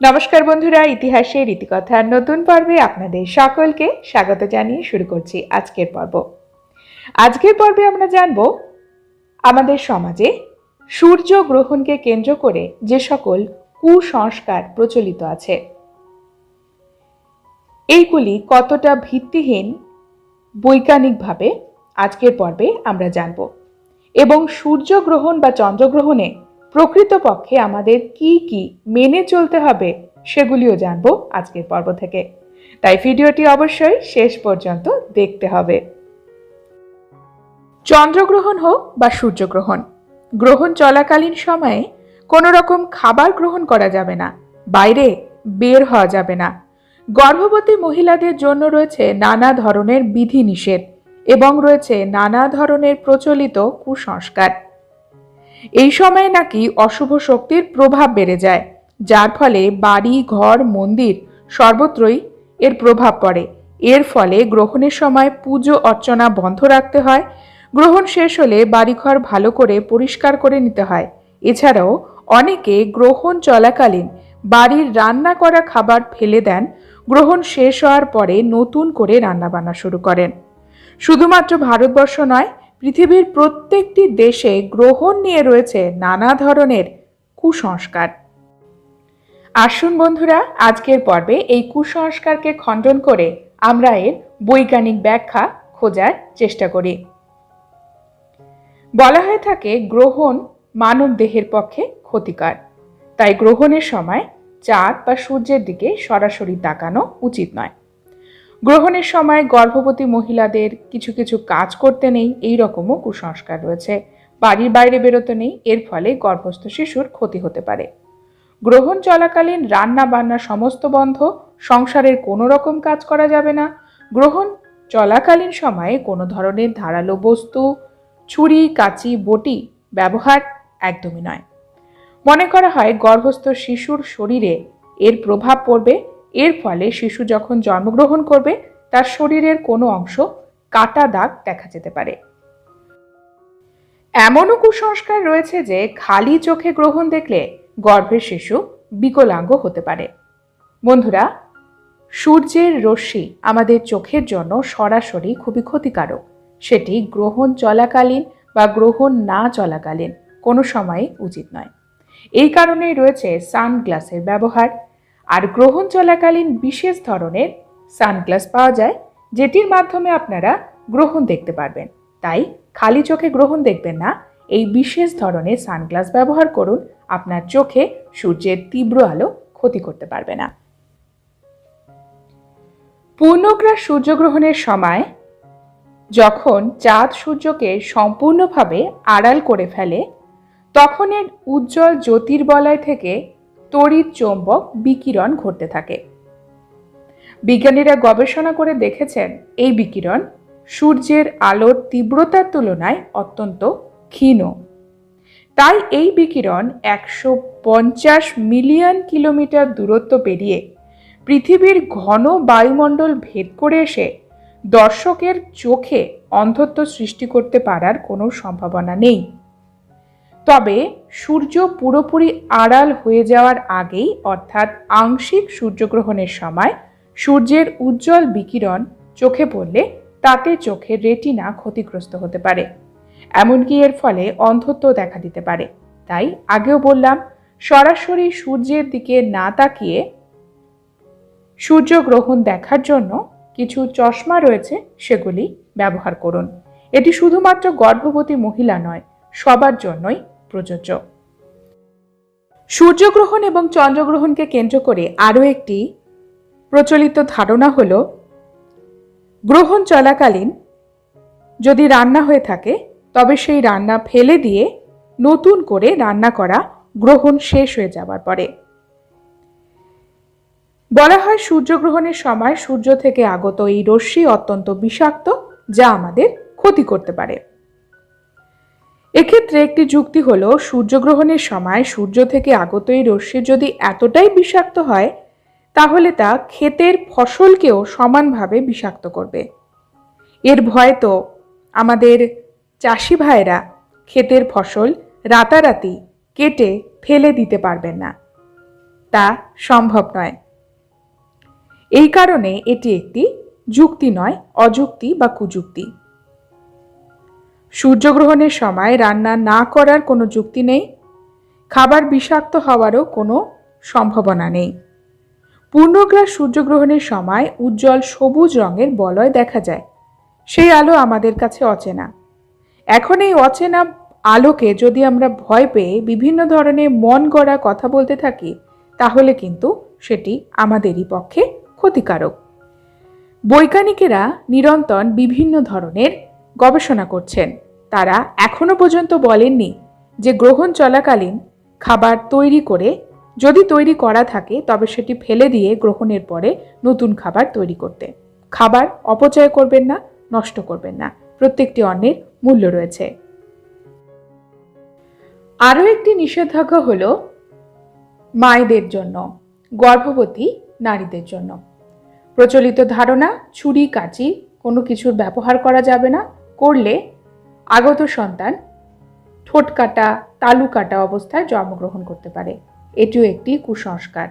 নমস্কার বন্ধুরা, ইতিহাসের রীতিকথার নতুন পর্বে আপনাদের সকলকে স্বাগত জানিয়ে শুরু করছি আজকের পর্ব। আজকের পর্বে আমরা জানব, আমাদের সমাজে সূর্য গ্রহণকে কেন্দ্র করে যে সকল কুসংস্কার প্রচলিত আছে, এইগুলি কতটা ভিত্তিহীন বৈজ্ঞানিকভাবে আজকের পর্বে আমরা জানব। এবং সূর্যগ্রহণ বা চন্দ্রগ্রহণে প্রকৃতপক্ষে আমাদের কি কি মেনে চলতে হবে সেগুলিও জানব আজকের পর্ব থেকে। তাই ভিডিওটি অবশ্যই শেষ পর্যন্ত দেখতে হবে। চন্দ্রগ্রহণ হোক বা সূর্যগ্রহণ, গ্রহণ চলাকালীন সময়ে কোনো রকম খাবার গ্রহণ করা যাবে না, বাইরে বের হওয়া যাবে না। গর্ভবতী মহিলাদের জন্য রয়েছে নানা ধরনের বিধিনিষেধ এবং রয়েছে নানা ধরনের প্রচলিত কুসংস্কার। এই সময়ে নাকি অশুভ শক্তির প্রভাব বেড়ে যায়, যার ফলে বাড়ি, ঘর, মন্দির সর্বত্রই এর প্রভাব পড়ে। এর ফলে গ্রহণের সময় পুজো, অর্চনা বন্ধ রাখতে হয়। গ্রহণ শেষ হলে বাড়িঘর ভালো করে পরিষ্কার করে নিতে হয়। এছাড়াও অনেকে গ্রহণ চলাকালীন বাড়ির রান্না করা খাবার ফেলে দেন। গ্রহণ শেষ হওয়ার পরে নতুন করে রান্নাবান্না শুরু করেন। শুধুমাত্র ভারতবর্ষ নয় পৃথিবীর প্রত্যেকটি দেশে গ্রহণ নিয়ে রয়েছে নানা ধরনের কুসংস্কার। আসুন বন্ধুরা, আজকের পর্বে এই কুসংস্কারকে খণ্ডন করে আমরা এর বৈজ্ঞানিক ব্যাখ্যা খোঁজার চেষ্টা করি। বলা হয়ে থাকে, গ্রহণ মানব দেহের পক্ষে ক্ষতিকর। তাই গ্রহণের সময় চাঁদ বা সূর্যের দিকে সরাসরি তাকানো উচিত নয়। গ্রহণের সময় গর্ভবতী মহিলাদের কিছু কিছু কাজ করতে নেই, এই রকমও কুসংস্কার রয়েছে। বাড়ির বাইরে বেরোতে নেই, এর ফলে গর্ভস্থ শিশুর ক্ষতি হতে পারে। গ্রহণ চলাকালীন রান্না বান্না সমস্ত বন্ধ, সংসারের কোনো রকম কাজ করা যাবে না। গ্রহণ চলাকালীন সময়ে কোনো ধরনের ধারালো বস্তু, ছুরি, কাঁচি, বটি ব্যবহার একদমই নয়। মনে করা হয় গর্ভস্থ শিশুর শরীরে এর প্রভাব পড়বে এর ফলে শিশু যখন জন্মগ্রহণ করবে, তার শরীরের কোনো অংশ কাটা দাগ দেখা যেতে পারে। এমনও কুসংস্কার রয়েছে যে, খালি চোখে গ্রহণ দেখলে গর্ভের শিশু বিকলাঙ্গ হতে পারে। বন্ধুরা, সূর্যের রশ্মি আমাদের চোখের জন্য সরাসরি খুবই ক্ষতিকারক। সেটি গ্রহণ চলাকালীন বা গ্রহণ না চলাকালীন কোনো সময় উচিত নয়। এই কারণেই রয়েছে সানগ্লাসের ব্যবহার আর গ্রহণ চলাকালীন বিশেষ ধরনের সানগ্লাস পাওয়া যায়, যেটির মাধ্যমে আপনারা গ্রহণ দেখতে পারবেন। তাই খালি চোখে গ্রহণ দেখবেন না, এই বিশেষ ধরনের সানগ্লাস ব্যবহার করুন, আপনার চোখে সূর্যের তীব্র আলো ক্ষতি করতে পারবে না। পূর্ণগ্রাস সূর্যগ্রহণের সময় যখন চাঁদ সূর্যকে সম্পূর্ণভাবে আড়াল করে ফেলে তখন এর উজ্জ্বল জ্যোতির্বলয় থেকে তড়িৎ চৌম্বক বিকিরণ ঘটতে থাকে। বিজ্ঞানীরা গবেষণা করে দেখেছেন, এই বিকিরণ সূর্যের আলোর তীব্রতার তুলনায় অত্যন্ত ক্ষীণ। তাই এই বিকিরণ একশো পঞ্চাশ মিলিয়ন কিলোমিটার দূরত্ব পেরিয়ে পৃথিবীর ঘন বায়ুমণ্ডল ভেদ করে এসে দর্শকের চোখে অন্ধত্ব সৃষ্টি করতে পারার কোনো সম্ভাবনা নেই। তবে সূর্য পুরোপুরি আড়াল হয়ে যাওয়ার আগেই, অর্থাৎ আংশিক সূর্যগ্রহণের সময়, সূর্যের উজ্জ্বল বিকিরণ চোখে পড়লে তাতে চোখের রেটিনা ক্ষতিগ্রস্ত হতে পারে। এমনকি এর ফলে অন্ধত্ব দেখা দিতে পারে। তাই আগেও বললাম, সরাসরি সূর্যের দিকে না তাকিয়ে সূর্যগ্রহণ দেখার জন্য কিছু চশমা রয়েছে, সেগুলি ব্যবহার করুন। এটি শুধুমাত্র গর্ভবতী মহিলা নয়, সবার জন্যই প্রযোজ্য। সূর্যগ্রহণ এবং চন্দ্রগ্রহণকে কেন্দ্র করে আরও একটি প্রচলিত ধারণা হল, গ্রহণ চলাকালীন যদি রান্না হয়ে থাকে, তবে সেই রান্না ফেলে দিয়ে নতুন করে রান্না করা গ্রহণ শেষ হয়ে যাবার পরে। বলা হয় সূর্যগ্রহণের সময় সূর্য থেকে আগত এই রশ্মি অত্যন্ত বিষাক্ত, যা আমাদের ক্ষতি করতে পারে। এক্ষেত্রে একটি যুক্তি হলো, সূর্যগ্রহণের সময় সূর্য থেকে আগত এই রশ্মি যদি এতটাই বিষাক্ত হয়, তাহলে তা ক্ষেতের ফসলকেও সমানভাবে বিষাক্ত করবে। এর ভয় তো আমাদের চাষি ভাইরা ক্ষেতের ফসল রাতারাতি কেটে ফেলে দিতে পারবেন না। তা সম্ভব নয়। এই কারণে এটি একটি যুক্তি নয়, অযুক্তি বা কুযুক্তি। সূর্যগ্রহণের সময় রান্না না করার কোনো যুক্তি নেই। খাবার বিষাক্ত হওয়ারও কোনো সম্ভাবনা নেই। পূর্ণগ্রাস সূর্যগ্রহণের সময় উজ্জ্বল সবুজ রঙের বলয় দেখা যায়। সেই আলো আমাদের কাছে অচেনা। এখন এই অচেনা আলোকে যদি আমরা ভয় পেয়ে বিভিন্ন ধরনের মন গড়া কথা বলতে থাকি, তাহলে কিন্তু সেটি আমাদেরই পক্ষে ক্ষতিকারক। বৈজ্ঞানিকেরা নিরন্তর বিভিন্ন ধরনের গবেষণা করছেন। তারা এখনও পর্যন্ত বলেননি যে গ্রহণ চলাকালীন খাবার তৈরি করে যদি তৈরি করা থাকে তবে সেটি ফেলে দিয়ে গ্রহণের পরে নতুন খাবার তৈরি করতে। খাবার অপচয় করবেন না, নষ্ট করবেন না। প্রত্যেকটি অন্নের মূল্য রয়েছে। আরও একটি নিষেধাজ্ঞা হল মায়েদের জন্য, গর্ভবতী নারীদের জন্য। প্রচলিত ধারণা, ছুরি, কাঁচি কোনো কিছুর ব্যবহার করা যাবে না। করলে আগত সন্তান ঠোঁট কাটা, তালু কাটা অবস্থায় জন্মগ্রহণ করতে পারে। এটিও একটি কুসংস্কার।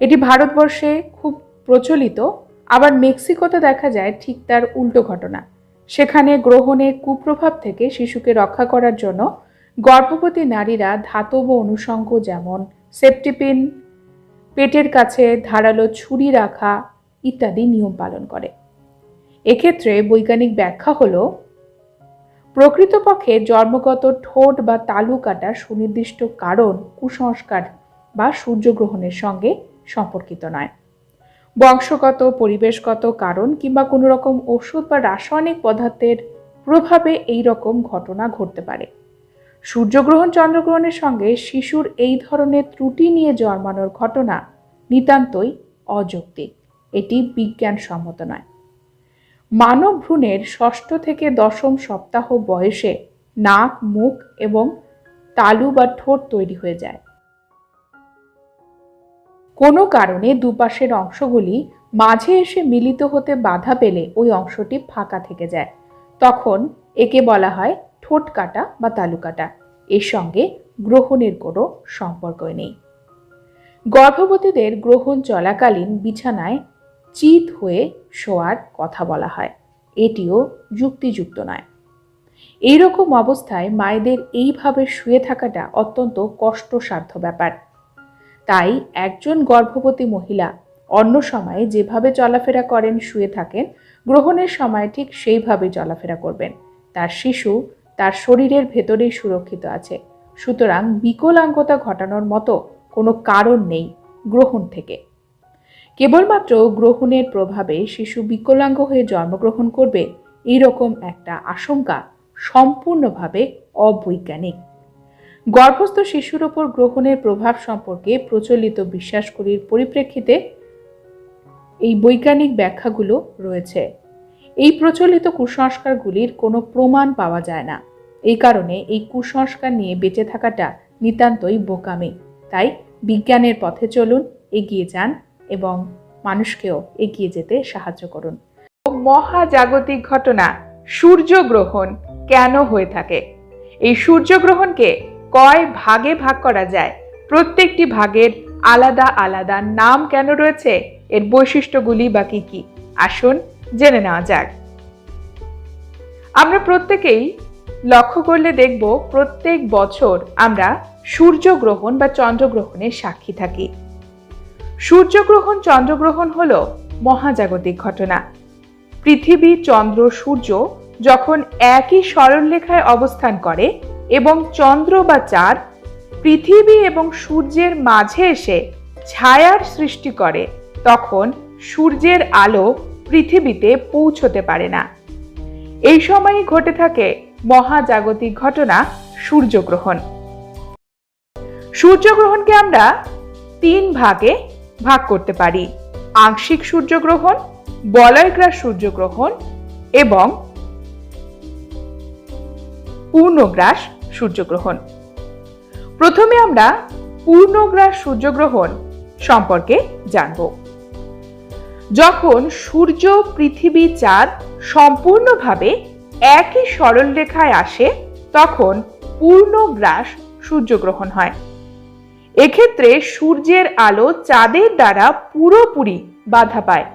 এটি ভারতবর্ষে খুব প্রচলিত। আবার মেক্সিকোতে দেখা যায় ঠিক তার উল্টো ঘটনা। সেখানে গ্রহণের কুপ্রভাব থেকে শিশুকে রক্ষা করার জন্য গর্ভবতী নারীরা ধাতব অনুষঙ্গ যেমন সেপটিপিন, পেটের কাছে ধারালো ছুরি রাখা ইত্যাদি নিয়ম পালন করে। এক্ষেত্রে বৈজ্ঞানিক ব্যাখ্যা হল, প্রকৃতপক্ষে জন্মগত ঠোঁট বা তালু কাটার সুনির্দিষ্ট কারণ কুসংস্কার বা সূর্যগ্রহণের সঙ্গে সম্পর্কিত নয়। বংশগত, পরিবেশগত কারণ কিংবা কোনো রকম ওষুধ বা রাসায়নিক পদার্থের প্রভাবে এই রকম ঘটনা ঘটতে পারে। সূর্যগ্রহণ, চন্দ্রগ্রহণের সঙ্গে শিশুর এই ধরনের ত্রুটি নিয়ে জন্মানোর ঘটনা নিতান্তই অযৌক্তিক। এটি বিজ্ঞানসম্মত নয়। মানব ভ্রূণের ষষ্ঠ থেকে দশম সপ্তাহ বয়সে নাক, মুখ এবং তালু বা ঠোঁট তৈরি হয়ে যায়। কোনো কারণে দুপাশের অংশগুলি মাঝে এসে মিলিত হতে বাধা পেলে ওই অংশটি ফাঁকা থেকে যায়। তখন একে বলা হয় ঠোঁট কাটা বা তালু কাটা। এর সঙ্গে গ্রহণের কোনো সম্পর্ক নেই। গর্ভবতীদের গ্রহণ চলাকালীন বিছানায় চিত হয়ে শোয়ার কথা বলা হয়। এটিও যুক্তিযুক্ত নয়। এইরকম অবস্থায় মায়েদের এইভাবে শুয়ে থাকাটা অত্যন্ত কষ্টসাধ্য ব্যাপার। তাই একজন গর্ভবতী মহিলা অন্য সময়ে যেভাবে চলাফেরা করেন, শুয়ে থাকেন, গ্রহণের সময় ঠিক সেইভাবে চলাফেরা করবেন। তার শিশু তার শরীরের ভেতরেই সুরক্ষিত আছে। সুতরাং বিকলাঙ্গতা ঘটানোর মতো কোনো কারণ নেই গ্রহণ থেকে। কেবলমাত্র গ্রহণের প্রভাবে শিশু বিকলাঙ্গ হয়ে জন্মগ্রহণ করবে, এইরকম একটা আশঙ্কা সম্পূর্ণভাবে অবৈজ্ঞানিক। গর্ভস্থ শিশুর ওপর গ্রহণের প্রভাব সম্পর্কে প্রচলিত বিশ্বাসগুলির পরিপ্রেক্ষিতে এই বৈজ্ঞানিক ব্যাখ্যাগুলো রয়েছে। এই প্রচলিত কুসংস্কারগুলির কোনো প্রমাণ পাওয়া যায় না। এই কারণে এই কুসংস্কার নিয়ে বেঁচে থাকাটা নিতান্তই বোকামি। তাই বিজ্ঞানের পথে চলুন, এগিয়ে যান এবং মানুষকেও এগিয়ে যেতে সাহায্য করুন। মহাজাগতিক ঘটনা, সূর্যগ্রহণ কেন হয়ে থাকে? এই সূর্যগ্রহণকে কয় ভাগে ভাগ করা যায়? প্রত্যেকটি ভাগের আলাদা আলাদা নাম কেন রয়েছে? এর বৈশিষ্ট্যগুলি বা কি কি? আসুন জেনে নেওয়া যাক। আমরা প্রত্যেকেই লক্ষ্য করলে দেখব প্রত্যেক বছর আমরা সূর্যগ্রহণ বা চন্দ্রগ্রহণের সাক্ষী থাকি। সূর্যগ্রহণ, চন্দ্রগ্রহণ হল মহাজাগতিক ঘটনা। পৃথিবী, চন্দ্র, সূর্য যখন একই সরলরেখায় অবস্থান করে এবং চন্দ্র বা চাঁদ পৃথিবী এবং সূর্যের মাঝে এসে ছায়ার সৃষ্টি করে, তখন সূর্যের আলো পৃথিবীতে পৌঁছতে পারে না। এই সময়ই ঘটে থাকে মহাজাগতিক ঘটনা, সূর্যগ্রহণ। সূর্যগ্রহণকে আমরা তিন ভাগে ভাগ করতে পারি। আংশিক সূর্যগ্রহণ, বলয়গ্রাস সূর্যগ্রহণ এবং পূর্ণগ্রাস সূর্যগ্রহণ। প্রথমে আমরা পূর্ণগ্রাস সূর্যগ্রহণ সম্পর্কে জানব। যখন সূর্য পৃথিবী চাঁদ সম্পূর্ণভাবে একই সরলরেখায় আসে, তখন পূর্ণগ্রাস সূর্যগ্রহণ হয়। এক্ষেত্রে সূর্যের আলো চাঁদের দ্বারা পুরোপুরি বাধা পায়।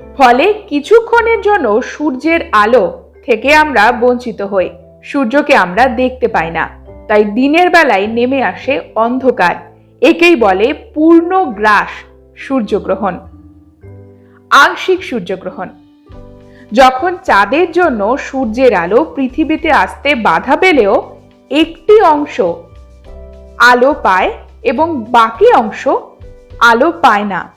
ফলে কিছুক্ষণের জন্য সূর্যের আলো থেকে আমরা বঞ্চিত হই। সূর্যকে আমরা দেখতে পাই না। তাই দিনের বেলায় নেমে আসে অন্ধকার। একেই বলে পূর্ণ গ্রাস সূর্যগ্রহণ। আংশিক সূর্যগ্রহণ। যখন চাঁদের জন্য সূর্যের আলো পৃথিবীতে আসতে বাধা পেলেও একটি অংশ আলো পায় এবং বাকি অংশ আলো পায় না।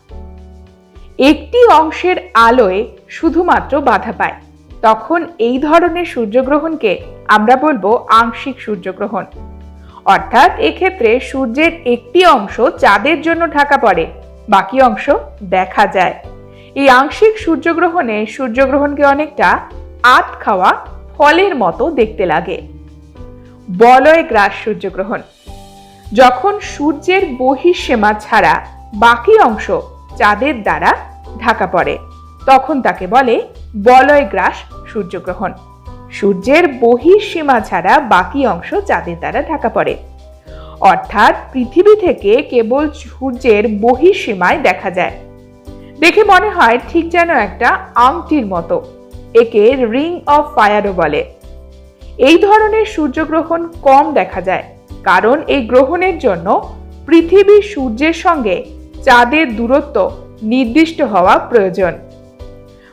একটি অংশের আলোয় শুধুমাত্র বাধা পায়। তখন এই ধরনের সূর্যগ্রহণকে আমরা বলব আংশিক সূর্যগ্রহণ। অর্থাৎ এক্ষেত্রে সূর্যের একটি অংশ চাঁদের জন্য ঢাকা পড়ে, বাকি অংশ দেখা যায়। এই আংশিক সূর্যগ্রহণে সূর্যগ্রহণকে অনেকটা আত খাওয়া ফলের মতো দেখতে লাগে। বলয় গ্রাস সূর্যগ্রহণ। যখন সূর্যের বহিঃসীমা ছাড়া বাকি অংশ চাঁদের দ্বারা ঢাকা পড়ে, তখন তাকে বলে বলয় গ্রাস সূর্যগ্রহণ। সূর্যের বহিঃসীমা ছাড়া বাকি অংশ চাঁদের দ্বারা ঢাকা পড়ে। অর্থাৎ পৃথিবী থেকে কেবল সূর্যের বহিঃসীমায় দেখা যায়। দেখে মনে হয় ঠিক যেন একটা আংটির মতো, একে রিং অফ ফায়ারও বলে। এই ধরনের সূর্যগ্রহণ কম দেখা যায়। কারণ এই গ্রহণের জন্য পৃথিবী সূর্যের সঙ্গে চাঁদের দূরত্ব নির্দিষ্ট হওয়া প্রয়োজন।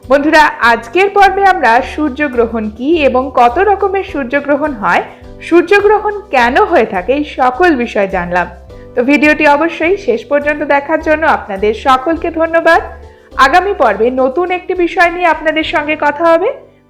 বন্ধুরা, আজকের পর্বে আমরা সূর্যগ্রহণ কি এবং কত রকমের সূর্যগ্রহণ হয়, সূর্যগ্রহণ কেন হয়ে থাকে এই সকল বিষয় জানলাম। তো ভিডিওটি অবশ্যই শেষ পর্যন্ত দেখার জন্য আপনাদের সকলকে ধন্যবাদ। আগামী পর্বে নতুন একটি বিষয় নিয়ে আপনাদের সঙ্গে কথা হবে।